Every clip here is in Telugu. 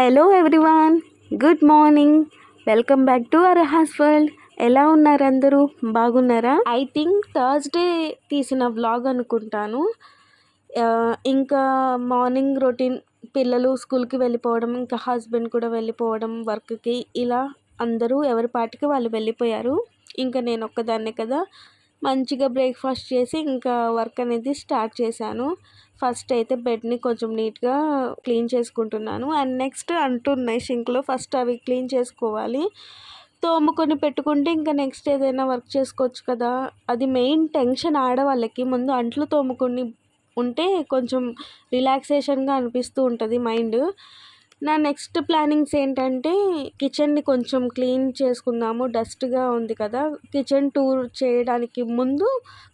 Hello everyone good morning. Welcome back to Haas world. ఎలా ఉన్నారు అందరూ? బాగున్నారా? ఐ థింక్ థర్స్డే తీసిన వ్లాగ్ అనుకుంటాను. ఇంకా మార్నింగ్ రొటీన్ పిల్లలు స్కూల్కి వెళ్ళిపోవడం ఇంకా హస్బెండ్ కూడా వెళ్ళిపోవడం వర్క్కి ఇలా అందరూ ఎవరి పాటికి వాళ్ళు వెళ్ళిపోయారు. ఇంకా నేను ఒక్కదాన్నే కదా. మంచిగా బ్రేక్ఫాస్ట్ చేసి ఇంకా వర్క్ అనేది స్టార్ట్ చేశాను. ఫస్ట్ అయితే బెడ్ని కొంచెం నీట్గా క్లీన్ చేసుకుంటున్నాను. అండ్ నెక్స్ట్ అంటున్నాయి షింక్లో ఫస్ట్ అవి క్లీన్ చేసుకోవాలి. తోముకొని పెట్టుకుంటే ఇంకా నెక్స్ట్ ఏదైనా వర్క్ చేసుకోవచ్చు కదా. అది మెయిన్ టెన్షన్ ఆడవాళ్ళకి. ముందు అంట్లు తోముకొని ఉంటే కొంచెం రిలాక్సేషన్గా అనిపిస్తూ ఉంటుంది మైండ్. నా నెక్స్ట్ ప్లానింగ్స్ ఏంటంటే కిచెన్ని కొంచెం క్లీన్ చేసుకుందాము. డస్ట్గా ఉంది కదా. కిచెన్ టూర్ చేయడానికి ముందు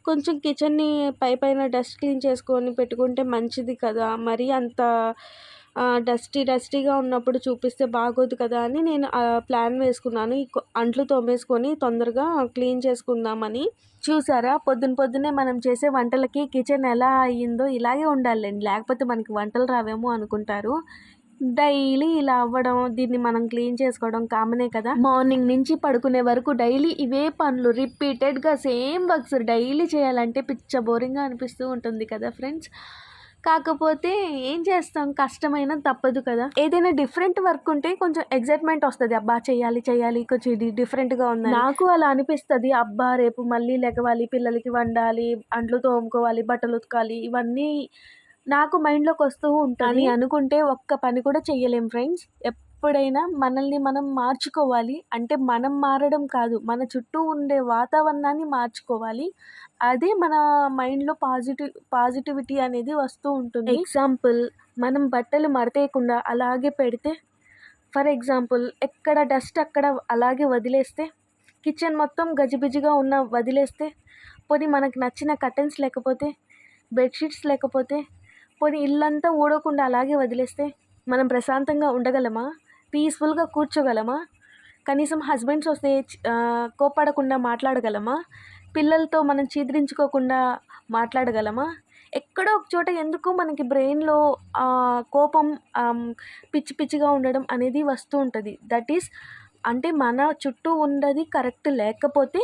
కొంచెం కిచెన్ని పై పైన డస్ట్ క్లీన్ చేసుకొని పెట్టుకుంటే మంచిది కదా. మరీ అంత డస్టీ డస్టీగా ఉన్నప్పుడు చూపిస్తే బాగోదు కదా అని నేను ఆ ప్లాన్ వేసుకున్నాను. అంట్లు తోమేసుకొని తొందరగా క్లీన్ చేసుకుందామని. చూసారా? పొద్దున పొద్దునే మనం చేసే వంటలకి కిచెన్ ఎలా అయ్యిందో ఇలాగే ఉండాలండి లేకపోతే మనకి వంటలు రావేమో అనుకుంటారు. డైలీ ఇలా అవ్వడం దీన్ని మనం క్లీన్ చేసుకోవడం కామనే కదా? మార్నింగ్ నుంచి పడుకునే వరకు డైలీ ఇవే పనులు రిపీటెడ్గా సేమ్ వర్క్స్ డైలీ చేయాలంటే పిచ్చ బోరింగ్గా అనిపిస్తూ ఉంటుంది కదా ఫ్రెండ్స్? కాకపోతే ఏం చేస్తాం? కష్టమైన తప్పదు కదా? ఏదైనా డిఫరెంట్ వర్క్ ఉంటే కొంచెం ఎగ్జైట్మెంట్ వస్తుంది. అబ్బా చేయాలి చేయాలి కొంచెం ఇది డిఫరెంట్గా ఉంది నాకు అలా అనిపిస్తుంది. అబ్బా రేపు మళ్ళీ లెగవాలి పిల్లలకి వండాలి అంట్లు తోముకోవాలి బట్టలు ఉతకాలి ఇవన్నీ నాకు మైండ్లోకి వస్తూ ఉంటుంది. అనుకుంటే ఒక్క పని కూడా చెయ్యలేం ఫ్రెండ్స్. ఎప్పుడైనా మనల్ని మనం మార్చుకోవాలి. అంటే మనం మారడం కాదు మన చుట్టూ ఉండే వాతావరణాన్ని మార్చుకోవాలి. అదే మన మైండ్లో పాజిటివ్ పాజిటివిటీ అనేది వస్తూ ఉంటుంది. ఎగ్జాంపుల్ మనం బట్టలు మడతేయకుండా అలాగే పెడితే ఫర్ ఎగ్జాంపుల్ ఎక్కడ డస్ట్ అక్కడ అలాగే వదిలేస్తే కిచెన్ మొత్తం గజిబిజిగా ఉన్న వదిలేస్తే పోనీ మనకు నచ్చిన కర్టన్స్ లేకపోతే బెడ్షీట్స్ లేకపోతే పోనీ ఇల్లంతా ఊడకుండా అలాగే వదిలేస్తే మనం ప్రశాంతంగా ఉండగలమా? పీస్ఫుల్గా కూర్చోగలమా? కనీసం హస్బెండ్స్ వస్తే కోపడకుండా మాట్లాడగలమా? పిల్లలతో మనం చీదరించుకోకుండా మాట్లాడగలమా? ఎక్కడో ఒక చోట ఎందుకు మనకి బ్రెయిన్లో కోపం పిచ్చి పిచ్చిగా ఉండడం అనేది వస్తూ ఉంటుంది. దట్ ఈస్ అంటే మన చుట్టూ ఉన్నది కరెక్ట్ లేకపోతే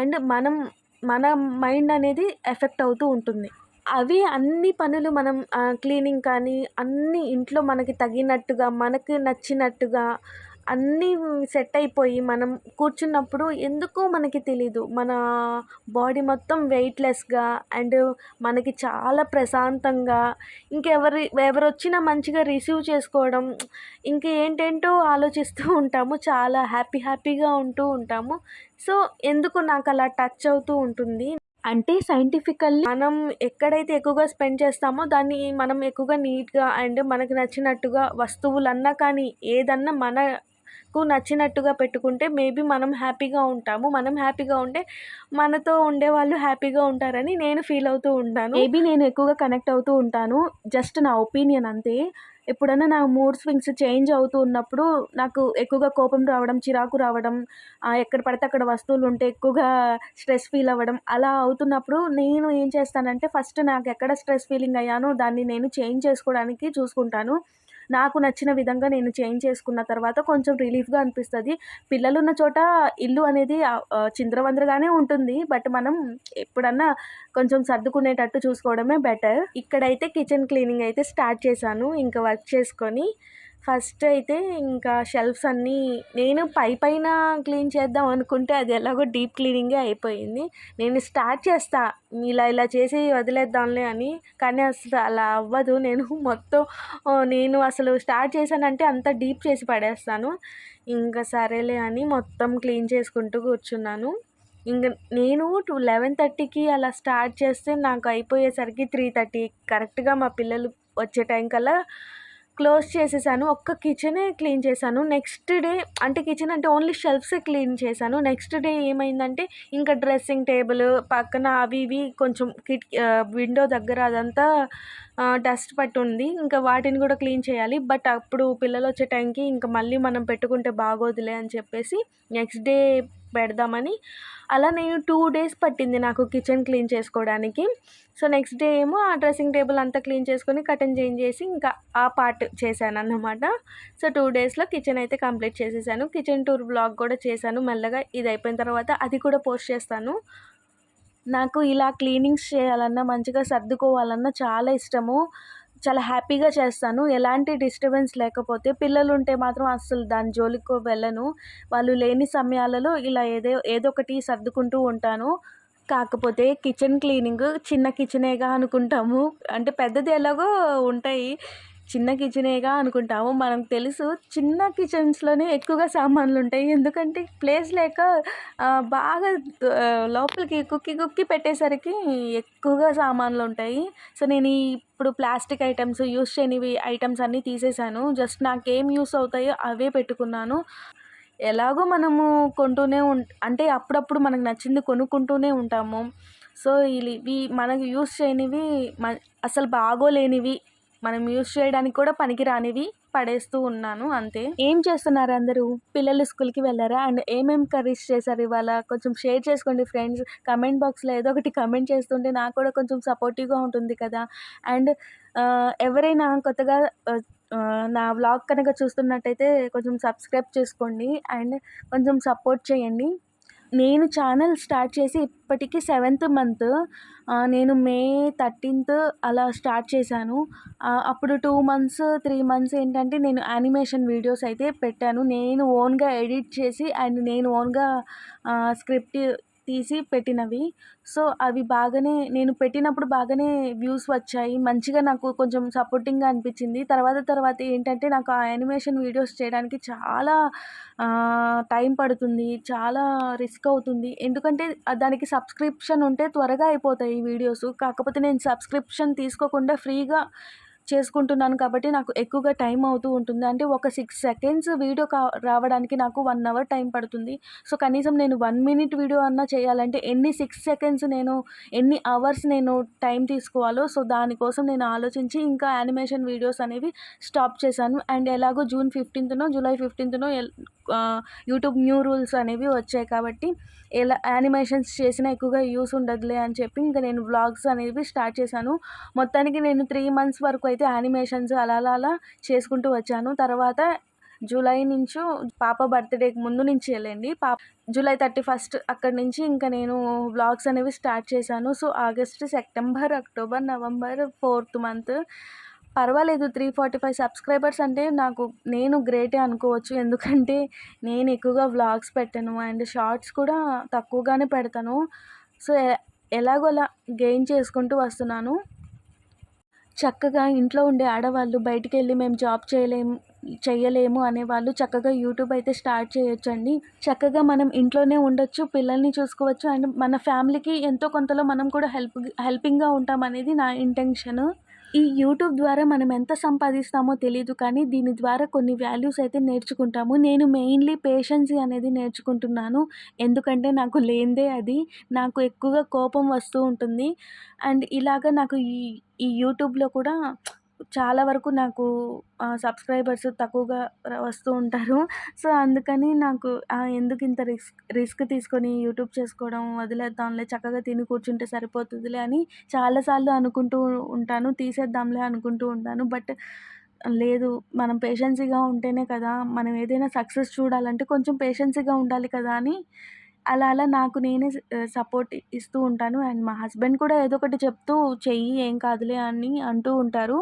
అండ్ మనం మన మైండ్ అనేది ఎఫెక్ట్ అవుతూ ఉంటుంది. అవి అన్ని పనులు మనం క్లీనింగ్ కానీ అన్ని ఇంట్లో మనకి తగినట్టుగా మనకి నచ్చినట్టుగా అన్నీ సెట్ అయిపోయి మనం కూర్చున్నప్పుడు ఎందుకో మనకి తెలీదు. మన బాడీ మొత్తం వెయిట్లెస్గా అండ్ మనకి చాలా ప్రశాంతంగా ఇంకెవరి ఎవరు వచ్చినా మంచిగా రిసీవ్ చేసుకోవడం ఇంకా ఏంటేంటో ఆలోచిస్తూ ఉంటాము. చాలా హ్యాపీ హ్యాపీగా ఉంటూ ఉంటాము. సో ఎందుకు నాకు అలా టచ్ అవుతూ ఉంటుంది? అంటే సైంటిఫికల్లీ మనం ఎక్కడైతే ఎక్కువగా స్పెండ్ చేస్తామో దాన్ని మనం ఎక్కువగా నీట్గా అండ్ మనకు నచ్చినట్టుగా వస్తువులన్నా కానీ ఏదన్నా మనకు నచ్చినట్టుగా పెట్టుకుంటే మేబీ మనం హ్యాపీగా ఉంటాము. మనం హ్యాపీగా ఉంటే మనతో ఉండే వాళ్ళు హ్యాపీగా ఉంటారని నేను ఫీల్ అవుతూ ఉంటాను. మేబీ నేను ఎక్కువగా కనెక్ట్ అవుతూ ఉంటాను. జస్ట్ నా ఒపీనియన్ అంతే. ఎప్పుడైనా నా మూడ్ స్వింగ్స్ చేంజ్ అవుతూ ఉన్నప్పుడు నాకు ఎక్కువగా కోపం రావడం చిరాకు రావడం ఎక్కడ పడితే అక్కడ వస్తువులు ఉంటే ఎక్కువగా స్ట్రెస్ ఫీల్ అవ్వడం అలా అవుతున్నప్పుడు నేను ఏం చేస్తానంటే ఫస్ట్ నాకు ఎక్కడ స్ట్రెస్ ఫీలింగ్ అయ్యానో దాన్ని నేను చేంజ్ చేసుకోవడానికి చూసుకుంటాను. నాకు నచ్చిన విధంగా నేను చేంజ్ చేసుకున్న తర్వాత కొంచెం రిలీఫ్గా అనిపిస్తుంది. పిల్లలు ఉన్న చోట ఇల్లు అనేది ఆ, ఉంటుంది. బట్ మనం ఎప్పుడన్నా కొంచెం సర్దుకునేటట్టు చూసుకోవడమే బెటర్. ఇక్కడైతే కిచెన్ క్లీనింగ్ అయితే స్టార్ట్ చేశాను. ఇంకా వర్క్ చేసుకొని ఫస్ట్ అయితే ఇంకా షెల్ఫ్స్ అన్నీ నేను పై పైన క్లీన్ చేద్దాం అనుకుంటే అది ఎలాగో డీప్ క్లీనింగే అయిపోయింది. నేను స్టార్ట్ చేస్తా. ఇలా ఇలా చేసి వదిలేద్దాంలే అని. కానీ అసలు అలా అవ్వదు. నేను మొత్తం నేను అసలు స్టార్ట్ చేశానంటే అంత డీప్ చేసి పడేస్తాను. ఇంకా సరేలే అని మొత్తం క్లీన్ చేసుకుంటూ కూర్చున్నాను. ఇంకా నేను టూ లెవెన్ థర్టీకి అలా స్టార్ట్ చేస్తే నాకు అయిపోయేసరికి త్రీ థర్టీ. కరెక్ట్గా మా పిల్లలు వచ్చే టైం కల్లా క్లోజ్ చేసేసాను ఒక్క కిచెనే క్లీన్ చేశాను. నెక్స్ట్ డే అంటే కిచెన్ అంటే ఓన్లీ షెల్ఫ్సే క్లీన్ చేశాను. నెక్స్ట్ డే ఏమైందంటే ఇంకా డ్రెస్సింగ్ టేబుల్ పక్కన అవి ఇవి కొంచెం కిట్ విండో దగ్గర అదంతా డస్ట్ పట్టి ఉంది ఇంకా వాటిని కూడా క్లీన్ చేయాలి. బట్ అప్పుడు పిల్లలు వచ్చే టైంకి ఇంకా మళ్ళీ మనం పెట్టుకుంటే బాగోదులే అని చెప్పేసి నెక్స్ట్ డే పెడదామని. అలా నేను టూ డేస్ పట్టింది నాకు కిచెన్ క్లీన్ చేసుకోవడానికి. సో నెక్స్ట్ డే ఏమో ఆ డ్రెస్సింగ్ టేబుల్ అంతా క్లీన్ చేసుకొని కటన్ చేంజ్ చేసి ఇంకా ఆ పార్ట్ చేశాను అన్నమాట సో టూ డేస్లో కిచెన్ అయితే కంప్లీట్ చేసేసాను. కిచెన్ టూర్ బ్లాగ్ కూడా చేశాను మెల్లగా. ఇది అయిపోయిన తర్వాత అది కూడా పోస్ట్ చేస్తాను. నాకు ఇలా క్లీనింగ్స్ చేయాలన్నా మంచిగా సర్దుకోవాలన్నా చాలా ఇష్టము. చాలా హ్యాపీగా చేస్తాను. ఎలాంటి డిస్టర్బెన్స్ లేకపోతే పిల్లలు ఉంటే మాత్రం అస్సలు దాని జోలికి వెళ్ళను. వాళ్ళు లేని సమయాలలో ఇలా ఏదో ఏదో ఒకటి సర్దుకుంటూ ఉంటాను. కాకపోతే కిచెన్ క్లీనింగ్ చిన్న కిచెనేగా అనుకుంటాము. అంటే పెద్దది ఎలాగో ఉంటాయి. చిన్న కిచెనేగా అనుకుంటాము. మనకు తెలుసు చిన్న కిచెన్స్లోనే ఎక్కువగా సామాన్లు ఉంటాయి ఎందుకంటే ప్లేస్ లేక బాగా లోపలికి కుక్కి కుక్కి పెట్టేసరికి ఎక్కువగా సామాన్లు ఉంటాయి సో నేను ఇప్పుడు ప్లాస్టిక్ ఐటమ్స్ యూస్ చేయనివి ఐటమ్స్ అన్నీ తీసేసాను. జస్ట్ నాకేం యూస్ అవుతాయో అవే పెట్టుకున్నాను. ఎలాగో మనము కొంటూనే ఉం అంటే అప్పుడప్పుడు మనకు నచ్చింది కొనుక్కుంటూనే ఉంటాము. సో ఇవి మనకు యూస్ చేయనివి మ అసలు బాగోలేనివి మనం యూజ్ చేయడానికి కూడా పనికి రానివి పడేస్తూ ఉన్నాను అంతే. ఏం చేస్తున్నారు అందరూ? పిల్లలు స్కూల్కి వెళ్ళారా? అండ్ ఏమేమి కర్రీస్ చేశారు ఇవాళ? కొంచెం షేర్ చేసుకోండి ఫ్రెండ్స్. కమెంట్ బాక్స్లో ఏదో ఒకటి కమెంట్ చేస్తుంటే నాకు కూడా కొంచెం సపోర్టివ్గా ఉంటుంది కదా. అండ్ ఎవరైనా కొత్తగా నా వ్లాగ్ కనుక చూస్తున్నట్టయితే కొంచెం సబ్స్క్రైబ్ చేసుకోండి. అండ్ కొంచెం సపోర్ట్ చేయండి. నేను ఛానల్ స్టార్ట్ చేసి ఇప్పటికీ సెవెంత్ మంత్. నేను మే థర్టీన్త్ అలా స్టార్ట్ చేశాను. అప్పుడు టూ మంత్స్ త్రీ మంత్స్ ఏంటంటే నేను యానిమేషన్ వీడియోస్ అయితే పెట్టాను. నేను ఓన్గా ఎడిట్ చేసి అండ్ నేను ఓన్గా స్క్రిప్ట్ తీసి పెట్టినవి. సో అవి బాగానే నేను పెట్టినప్పుడు బాగానే వ్యూస్ వచ్చాయి. మంచిగా నాకు కొంచెం సపోర్టింగ్గా అనిపించింది. తర్వాత తర్వాత ఏంటంటే నాకు ఆ యానిమేషన్ వీడియోస్ చేయడానికి చాలా టైం పడుతుంది. చాలా రిస్క్ అవుతుంది. ఎందుకంటే దానికి సబ్స్క్రిప్షన్ ఉంటే త్వరగా అయిపోతాయి వీడియోస్ కాకపోతే నేను సబ్స్క్రిప్షన్ తీసుకోకుండా ఫ్రీగా చేసుకుంటున్నాను కాబట్టి నాకు ఎక్కువగా టైం అవుతూ ఉంటుంది. అంటే ఒక సిక్స్ సెకండ్స్ వీడియో కా రావడానికి నాకు వన్ అవర్ టైం పడుతుంది. సో కనీసం నేను వన్ మినిట్ వీడియో అన్నా చేయాలంటే ఎన్ని సిక్స్ సెకండ్స్ నేను ఎన్ని అవర్స్ నేను టైం తీసుకోవాలో సో దానికోసం నేను ఆలోచించి ఇంకా యానిమేషన్ వీడియోస్ అనేవి స్టాప్ చేశాను. అండ్ ఎలాగో జూన్ ఫిఫ్టీన్త్నో జూలై ఫిఫ్టీన్త్నో యూట్యూబ్ న్యూ రూల్స్ అనేవి వచ్చాయి కాబట్టి ఎలా యానిమేషన్స్ చేసినా ఎక్కువగా యూస్ ఉండదులే అని చెప్పి ఇంకా నేను వ్లాగ్స్ అనేవి స్టార్ట్ చేశాను. మొత్తానికి నేను త్రీ మంత్స్ వరకు అయితే యానిమేషన్స్ అలా అలా అలా చేసుకుంటూ వచ్చాను. తర్వాత జూలై నుంచి పాప బర్త్డేకి ముందు నుంచి వెళ్ళండి పాప జూలై థర్టీ ఫస్ట్ అక్కడి నుంచి ఇంకా నేను వ్లాగ్స్ అనేవి స్టార్ట్ చేశాను. So August September October November fourth month పర్వాలేదు త్రీ ఫార్టీ ఫైవ్ సబ్స్క్రైబర్స్ అంటే నాకు నేను గ్రేటే అనుకోవచ్చు. ఎందుకంటే నేను ఎక్కువగా వ్లాగ్స్ పెట్టాను అండ్ షార్ట్స్ కూడా తక్కువగానే పెడతాను. సో ఎలాగోలా గెయిన్ చేసుకుంటూ వస్తున్నాను. చక్కగా ఇంట్లో ఉండే ఆడవాళ్ళు బయటికి వెళ్ళి మేము జాబ్ చేయలేము చేయలేము అనేవాళ్ళు చక్కగా యూట్యూబ్ అయితే స్టార్ట్ చేయొచ్చండి. చక్కగా మనం ఇంట్లోనే ఉండొచ్చు పిల్లల్ని చూసుకోవచ్చు అండ్ మన ఫ్యామిలీకి ఎంతో కొంతలో మనం కూడా హెల్ప్ హెల్పింగ్గా ఉంటాం అనేది నా ఇంటెన్షన్ ఈ యూట్యూబ్ ద్వారా మనం ఎంత సంపాదిస్తామో తెలియదు కానీ దీని ద్వారా కొన్ని వాల్యూస్ అయితే నేర్చుకుంటాము. నేను మెయిన్లీ పేషెన్సీ అనేది నేర్చుకుంటున్నాను. ఎందుకంటే నాకు లేనిదే అది. నాకు ఎక్కువగా కోపం వస్తూ ఉంటుంది. అండ్ ఇలాగ నాకు ఈ ఈ యూట్యూబ్లో కూడా చాలా వరకు నాకు సబ్స్క్రైబర్స్ తక్కువగా వస్తూ ఉంటారు. సో అందుకని నాకు ఎందుకు ఇంత రిస్క్ రిస్క్ తీసుకొని యూట్యూబ్ చేసుకోవడం వదిలేద్దాంలే చక్కగా తిని కూర్చుంటే సరిపోతుందిలే అని చాలాసార్లు అనుకుంటూ ఉంటాను తీసేద్దాంలే అనుకుంటూ ఉంటాను. బట్ లేదు మనం పేషెన్సీగా ఉంటేనే కదా మనం ఏదైనా సక్సెస్ చూడాలంటే కొంచెం పేషెన్సీగా ఉండాలి కదా అని అలా అలా నాకు నేనే సపోర్ట్ ఇస్తూ ఉంటాను. అండ్ మా హస్బెండ్ కూడా ఏదో ఒకటి చెప్తూ చెయ్యి ఏం కాదులే అని అంటూ ఉంటారు.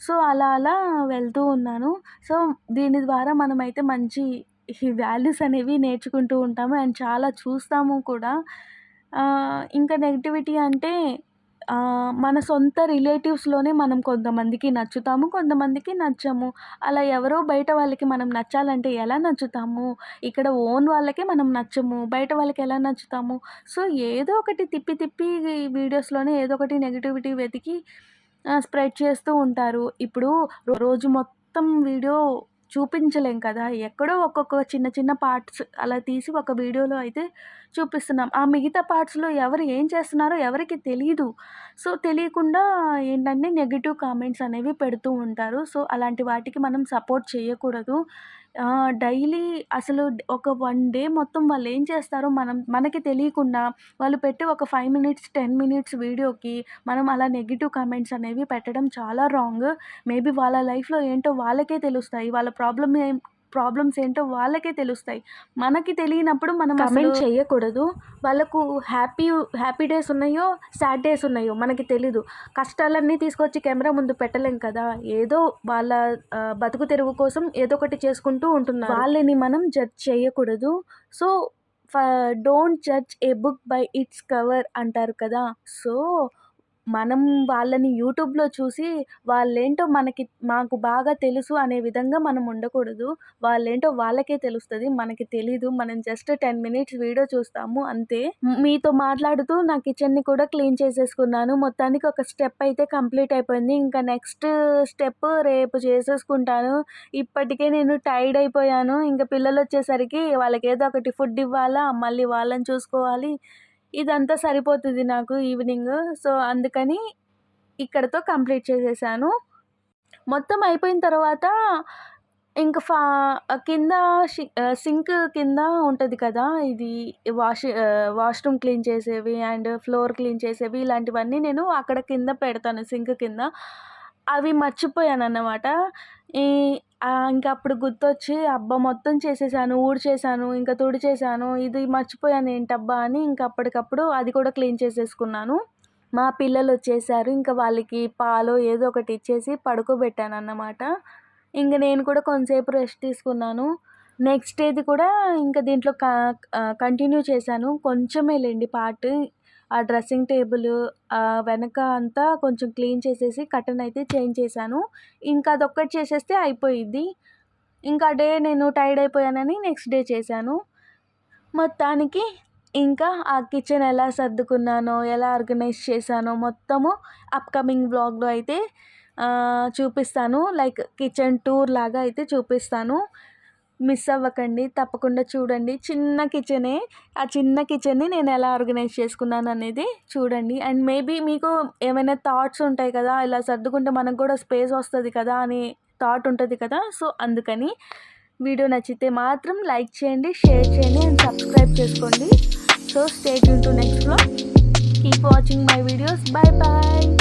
సో అలా అలా వెళ్తూ ఉన్నాను. సో దీని ద్వారా మనమైతే మంచి ఈ వాల్యూస్ అనేవి నేర్చుకుంటూ ఉంటాము. అండ్ చాలా చూస్తాము కూడా. ఇంకా నెగిటివిటీ అంటే మన సొంత రిలేటివ్స్లోనే మనం కొంతమందికి నచ్చుతాము కొంతమందికి నచ్చము. అలా ఎవరో బయట వాళ్ళకి మనం నచ్చాలంటే ఎలా నచ్చుతాము? ఇక్కడ ఓన్ వాళ్ళకే మనం నచ్చము బయట వాళ్ళకి ఎలా నచ్చుతాము? సో ఏదో ఒకటి తిప్పి తిప్పి వీడియోస్లోనే ఏదో ఒకటి నెగిటివిటీ వెతికి స్ప్రెడ్ చేస్తూ ఉంటారు. ఇప్పుడు రోజు మొత్తం వీడియో చూపించలేం కదా. ఎక్కడో ఒక్కొక్క చిన్న చిన్న పార్ట్స్ అలా తీసి ఒక వీడియోలో అయితే చూపిస్తున్నాం. ఆ మిగతా పార్ట్స్లో ఎవరు ఏం చేస్తున్నారో ఎవరికి తెలియదు సో తెలియకుండా ఏంటంటే నెగిటివ్ కామెంట్స్ అనేవి పెడుతూ ఉంటారు. సో అలాంటి వాటికి మనం సపోర్ట్ చేయకూడదు. డైలీ అసలు ఒక వన్ డే మొత్తం వాళ్ళు ఏం చేస్తారో మనం మనకి తెలియకుండా వాళ్ళు పెట్టే ఒక ఫైవ్ మినిట్స్ టెన్ మినిట్స్ వీడియోకి మనం అలా నెగిటివ్ కామెంట్స్ అనేవి పెట్టడం చాలా రాంగ్. మేబీ వాళ్ళ లైఫ్లో ఏంటో వాళ్ళకే తెలుస్తాయి. వాళ్ళ ప్రాబ్లమ్ ఏం ప్రాబ్లమ్స్ ఏంటో వాళ్ళకే తెలుస్తాయి. మనకి తెలియనప్పుడు మనం కమెంట్ చేయకూడదు వాళ్ళకు హ్యాపీ హ్యాపీ డేస్ ఉన్నాయో సాడ్ డేస్ ఉన్నాయో మనకి తెలీదు. కష్టాలన్నీ తీసుకొచ్చి కెమెరా ముందు పెట్టలేం కదా? ఏదో వాళ్ళ బతుకు తెరువు కోసం ఏదో ఒకటి చేసుకుంటూ ఉంటున్నారు. వాళ్ళని మనం జడ్జ్ చేయకూడదు so don't judge a book by its cover అంటారు కదా? సో మనం వాళ్ళని యూట్యూబ్లో చూసి వాళ్ళేంటో మనకి మాకు బాగా తెలుసు అనే విధంగా మనం ఉండకూడదు. వాళ్ళేంటో వాళ్ళకే తెలుస్తుంది మనకి తెలీదు. మనం జస్ట్ టెన్ మినిట్స్ వీడియో చూస్తాము అంతే. మీతో మాట్లాడుతూ నా కిచెన్ని కూడా క్లీన్ చేసేసుకున్నాను. మొత్తానికి ఒక స్టెప్ అయితే కంప్లీట్ అయిపోయింది. ఇంకా నెక్స్ట్ స్టెప్ రేపు చేసేసుకుంటాను. ఇప్పటికే నేను టైర్డ్ అయిపోయాను. ఇంకా పిల్లలు వచ్చేసరికి వాళ్ళకి ఏదో ఒకటి ఫుడ్ ఇవ్వాలా మళ్ళీ వాళ్ళని చూసుకోవాలి. ఇదంతా సరిపోతుంది నాకు ఈవినింగ్. సో అందుకని ఇక్కడతో కంప్లీట్ చేసేసాను. మొత్తం అయిపోయిన తర్వాత ఇంక ఫా కింద సింక్ కింద ఉంటుంది కదా ఇది వాష్ వాష్రూమ్ క్లీన్ చేసేవి అండ్ ఫ్లోర్ క్లీన్ చేసేవి ఇలాంటివన్నీ నేను అక్కడ కింద పెడతాను సింక్ కింద. అవి మర్చిపోయాను అన్నమాట ఇంకా అప్పుడు గుర్తొచ్చి అబ్బా మొత్తం చేసేసాను ఊడ్చేసాను ఇంకా తుడిచేసాను ఇది మర్చిపోయాను ఏంటబ్బా అని ఇంకా అప్పటికప్పుడు అది కూడా క్లీన్ చేసేసుకున్నాను. మా పిల్లలు వచ్చేసారు ఇంకా వాళ్ళకి పాలు ఏదో ఒకటి ఇచ్చేసి పడుకోబెట్టాను అన్నమాట ఇంక నేను కూడా కొంతసేపు రెస్ట్ తీసుకున్నాను. నెక్స్ట్ డేది కూడా ఇంకా దీంట్లో కంటిన్యూ చేశాను. కొంచెమే లేండి పార్ట్ ఆ డ్రెస్సింగ్ టేబుల్ వెనక అంతా కొంచెం క్లీన్ చేసేసి కటన్ అయితే చేంజ్ చేశాను. ఇంకా అదొక్కటి చేసేస్తే అయిపోయిద్ది. ఇంకా డే నేను టైర్డ్ అయిపోయానని నెక్స్ట్ డే చేశాను. మొత్తానికి ఇంకా ఆ కిచెన్ ఎలా సర్దుకున్నానో ఎలా ఆర్గనైజ్ చేశానో మొత్తము అప్కమింగ్ బ్లాగ్లో అయితే చూపిస్తాను. లైక్ కిచెన్ టూర్ లాగా అయితే చూపిస్తాను. మిస్ అవ్వకండి తప్పకుండా చూడండి. చిన్న కిచెనే ఆ చిన్న కిచెన్ని నేను ఎలా ఆర్గనైజ్ చేసుకున్నాను అనేది చూడండి. అండ్ మేబీ మీకు ఏమైనా థాట్స్ ఉంటాయి కదా ఇలా సర్దుకుంటే మనకు కూడా స్పేస్ వస్తుంది కదా అని థాట్ ఉంటుంది కదా సో అందుకని వీడియో నచ్చితే మాత్రం లైక్ చేయండి షేర్ చేయండి అండ్ సబ్స్క్రైబ్ చేసుకోండి. So stay tune to next blog. Keep watching my videos. Bye bye